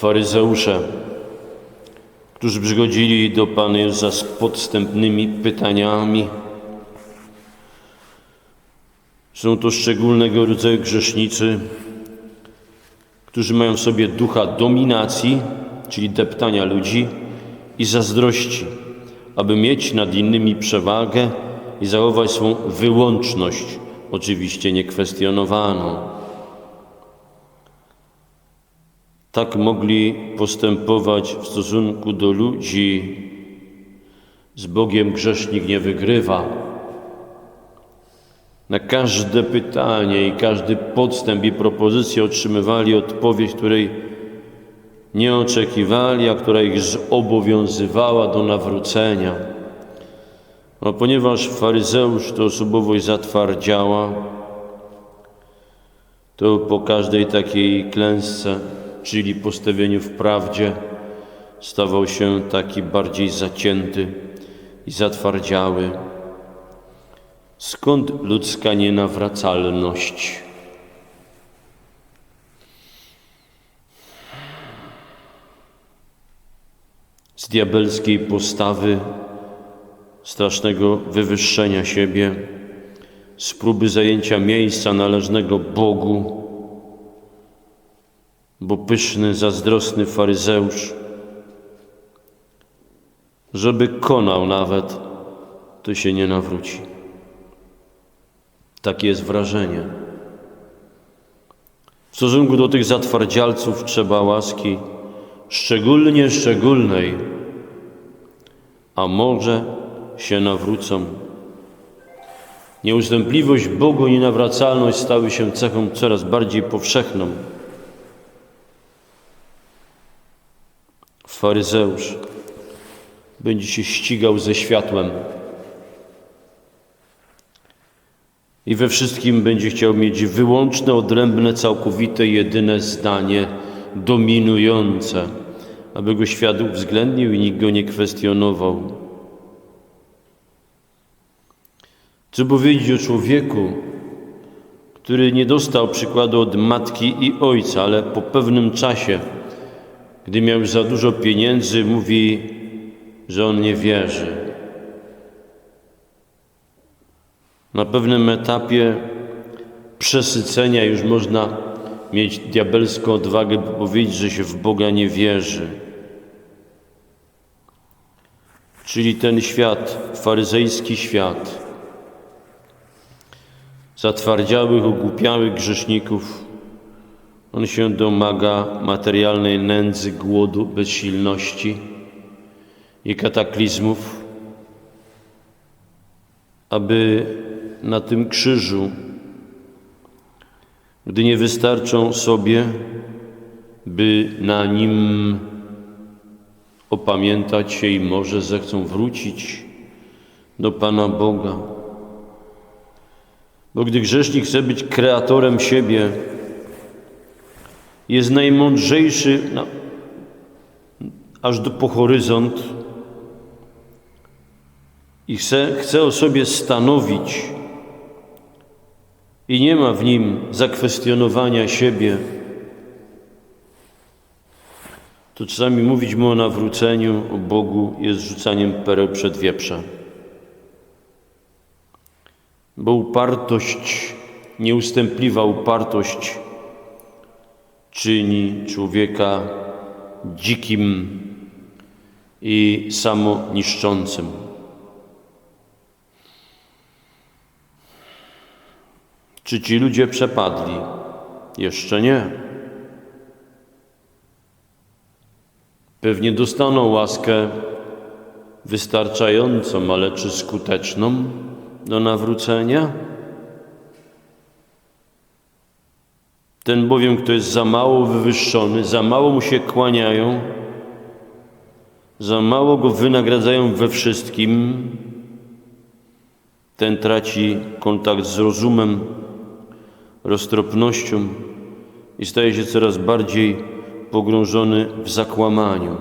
faryzeusze, którzy przychodzili do Pana Jezusa z podstępnymi pytaniami. Są to szczególnego rodzaju grzesznicy, którzy mają w sobie ducha dominacji, czyli deptania ludzi i zazdrości, aby mieć nad innymi przewagę i zachować swą wyłączność, oczywiście niekwestionowaną. Tak mogli postępować w stosunku do ludzi. Z Bogiem grzesznik nie wygrywa. Na każde pytanie i każdy podstęp i propozycję otrzymywali odpowiedź, której nie oczekiwali, a która ich zobowiązywała do nawrócenia. A ponieważ faryzeusz to osobowość zatwardziała, to po każdej takiej klęsce, czyli postawieniu w prawdzie, stawał się taki bardziej zacięty i zatwardziały. Skąd ludzka nienawracalność? Z diabelskiej postawy, strasznego wywyższenia siebie, z próby zajęcia miejsca należnego Bogu, bo pyszny, zazdrosny faryzeusz, żeby konał nawet, to się nie nawróci. Takie jest wrażenie. W stosunku do tych zatwardzialców trzeba łaski szczególnie szczególnej, a może się nawrócą. Nieustępliwość Bogu i nawracalność stały się cechą coraz bardziej powszechną. Faryzeusz będzie się ścigał ze światłem. i we wszystkim będzie chciał mieć wyłączne, odrębne, całkowite, jedyne zdanie dominujące, aby go świat uwzględnił i nikt go nie kwestionował. Co powiedzieć o człowieku, który nie dostał przykładu od matki i ojca, ale po pewnym czasie, gdy miał za dużo pieniędzy, mówi, że on nie wierzy. Na pewnym etapie przesycenia już można mieć diabelską odwagę, by powiedzieć, że się w Boga nie wierzy. Czyli ten świat, faryzejski świat, zatwardziałych, ogłupiałych grzeszników, on się domaga materialnej nędzy, głodu, bezsilności i kataklizmów, aby na tym krzyżu, gdy nie wystarczą sobie, by na nim opamiętać się i może zechcą wrócić do Pana Boga. Bo gdy grzesznik chce być kreatorem siebie, jest najmądrzejszy no, aż do po horyzont. I chce, chce o sobie stanowić, i nie ma w nim zakwestionowania siebie, to czasami mówić mu o nawróceniu, o Bogu jest rzucaniem pereł przed wieprze. Bo upartość, nieustępliwa upartość czyni człowieka dzikim i samoniszczącym. Czy ci ludzie przepadli? Jeszcze nie. Pewnie dostaną łaskę wystarczającą, ale czy skuteczną do nawrócenia? Ten bowiem, kto jest za mało wywyższony, za mało mu się kłaniają, za mało go wynagradzają we wszystkim, ten traci kontakt z rozumem, roztropnością i staje się coraz bardziej pogrążony w zakłamaniu.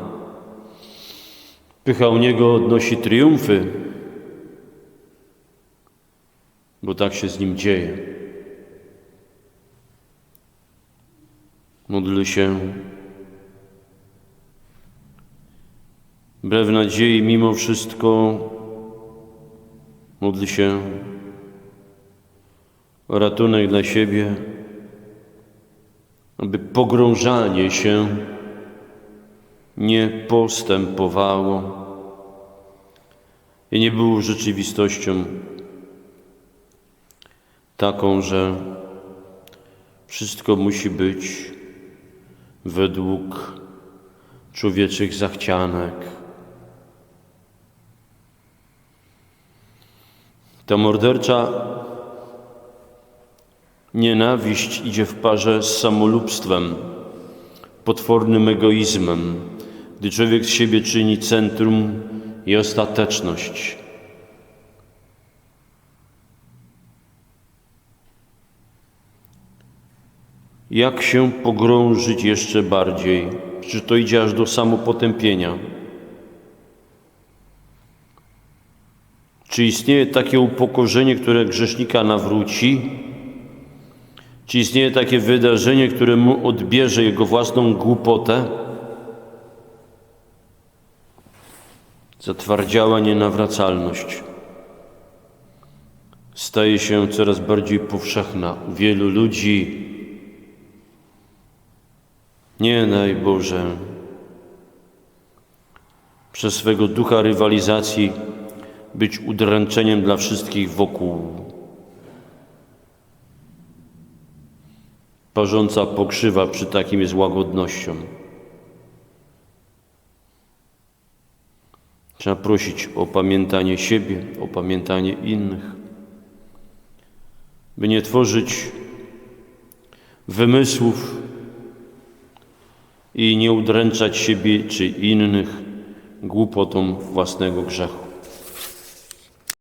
Pycha u niego odnosi triumfy, bo tak się z nim dzieje. Módl się, wbrew nadziei, mimo wszystko modli się. O ratunek dla siebie, aby pogrążanie się nie postępowało i nie było rzeczywistością taką, że wszystko musi być według człowieczych zachcianek. Ta mordercza nienawiść idzie w parze z samolubstwem, potwornym egoizmem, gdy człowiek z siebie czyni centrum i ostateczność. Jak się pogrążyć jeszcze bardziej? Czy to idzie aż do samopotępienia? Czy istnieje takie upokorzenie, które grzesznika nawróci? Czy istnieje takie wydarzenie, które mu odbierze jego własną głupotę? Zatwardziała nienawracalność staje się coraz bardziej powszechna u wielu ludzi. Nie daj Boże, przez swego ducha rywalizacji być udręczeniem dla wszystkich wokół. Parząca pokrzywa przy takim jest łagodnością. Trzeba prosić o pamiętanie siebie, o pamiętanie innych, by nie tworzyć wymysłów i nie udręczać siebie czy innych głupotą własnego grzechu.